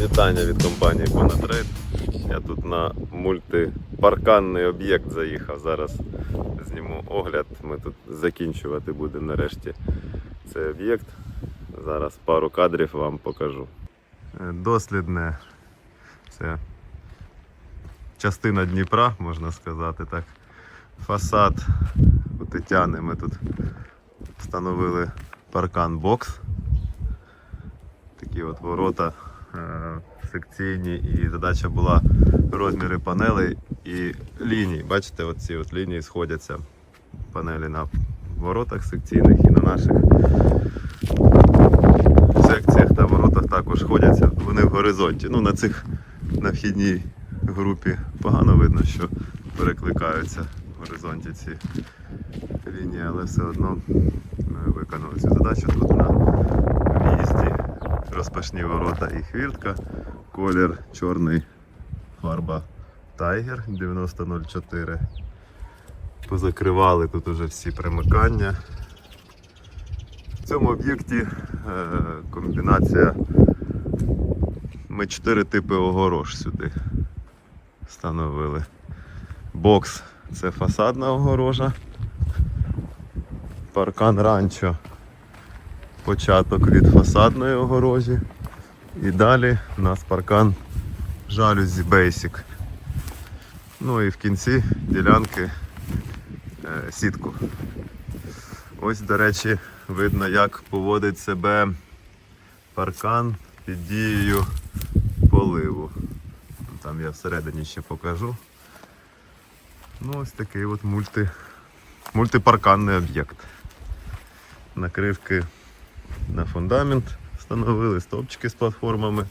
Вітання від компанії Bonatrade. Я тут на мультипарканний об'єкт заїхав. Зараз зніму огляд. Ми тут закінчувати будемо нарешті цей об'єкт. Зараз пару кадрів вам покажу. Е, Дослідне це частина Дніпра, можна сказати так. Фасад у Тетяни ми тут встановили паркан бокс. Такі от ворота секційні, і задача була розміри панелей і ліній. Бачите, оці от лінії сходяться панелі на воротах секційних і на наших секціях та воротах також сходяться. Вони в горизонті. Ну, на цих на вхідній групі погано видно, що перекликаються в горизонті ці лінії, але все одно ми виконали цю задачу тут на розпашні ворота і хвіртка. Колір чорний фарба Tiger 9004. Позакривали тут уже всі примикання. В цьому об'єкті е, комбінація. Ми чотири типи огорож сюди встановили. Бокс це фасадна огорожа. Паркан ранчо початок від фасадної огорожі. І далі у нас паркан жалюзі Basic. Ну і в кінці ділянки е, сітку. Ось, до речі, видно, як поводить себе паркан під дією поливу. Там я всередині ще покажу. Ну, ось такий от мульти, мультипарканний об'єкт. Накривки на фундамент встановили, стовпчики з платформами.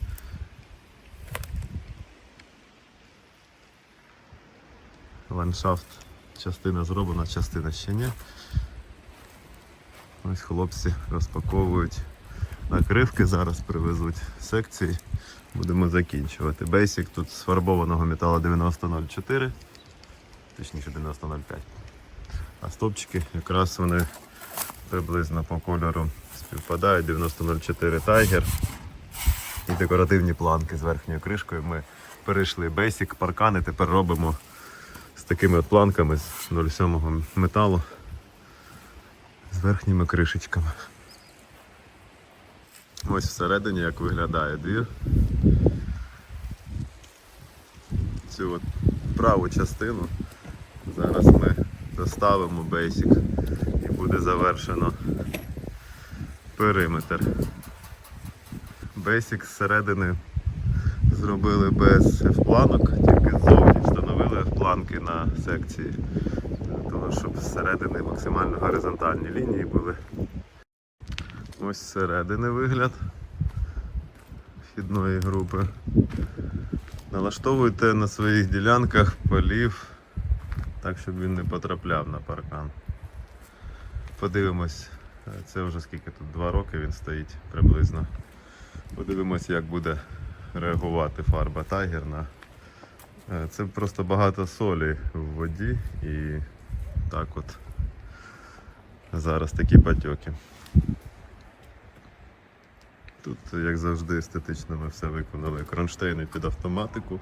Ландшафт частина зроблена, частина ще ні. Ось хлопці розпаковують накривки, зараз привезуть секції. Будемо закінчувати. Basic тут з фарбованого металу 9004, точніше 9005. А стовпчики якраз вони приблизно по кольору співпадають. 9004 Tiger і декоративні планки з верхньою кришкою. Ми перейшли Basic, паркани, тепер робимо з такими от планками з 0,7 металу з верхніми кришечками. Ось всередині як виглядає двір. Цю от праву частину зараз ми доставимо Basic і буде завершено периметр. Basic зсередини зробили без F-планок, тільки ззовні встановили F-планки на секції, для того, щоб зсередини максимально горизонтальні лінії були. Ось зсередини вигляд вхідної групи. Налаштовуйте на своїх ділянках полів так, щоб він не потрапляв на паркан. Подивимось, це вже скільки тут, два роки він стоїть приблизно. Подивимось, як буде реагувати фарба Tiger на. Е, Це просто багато солі в воді і так от зараз такі потьоки. Тут, як завжди, естетично ми все виконали. Кронштейни під автоматику,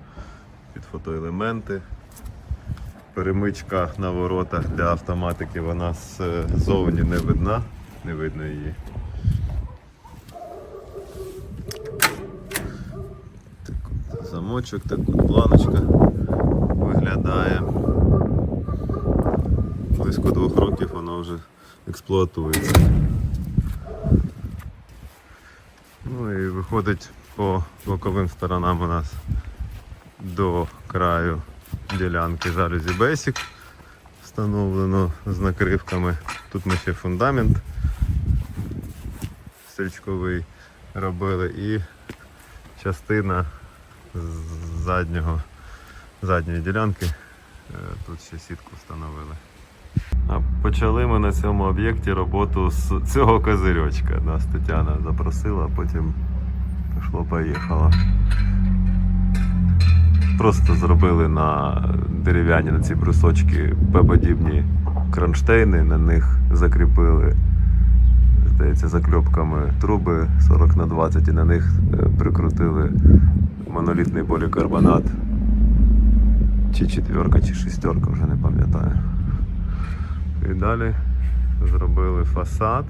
під фотоелементи. Перемичка на воротах для автоматики, вона ззовні не видна, не видно її. Так замочок, так от планочка виглядає. Близько двох років воно вже експлуатується. Ну і виходить по боковим сторонам у нас до краю ділянки жалюзі Basic встановлено з накривками. Тут ми ще фундамент стрічковий робили і частина заднього, задньої ділянки. е, Тут ще сітку встановили. А почали ми на цьому об'єкті роботу з цього козирьочка. Нас Тетяна запросила, потім пішло-поїхало. Просто зробили на дерев'яні на ці брусочки П-подібні кронштейни, на них закріпили здається, закльопками труби 40 на 20 і на них е, прикрутили монолітний полікарбонат. Чи четверка, чи шістерка, вже не пам'ятаю. І далі зробили фасад.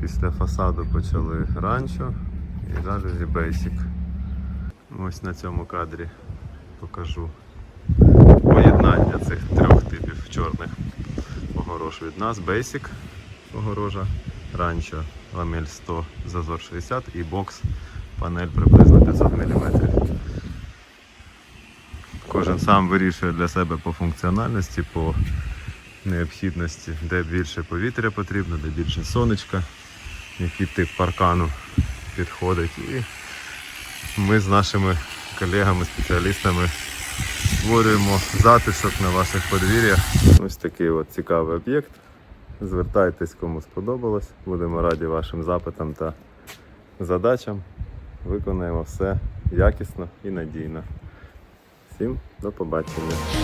Після фасаду почали ранчо і далі вже бейсик. Ось на цьому кадрі покажу поєднання цих трьох типів чорних огорож від нас. Basic огорожа, ранчо ламель 100, зазор 60 і бокс панель приблизно 500 мм. Кожен сам вирішує для себе по функціональності, по необхідності, де більше повітря потрібно, де більше сонечка, який тип паркану підходить. І ми з нашими колегами, спеціалістами створюємо затишок на ваших подвір'ях. Ось такий от цікавий об'єкт. Звертайтесь, кому сподобалось. Будемо раді вашим запитам та задачам. Виконаємо все якісно і надійно. Всім до побачення.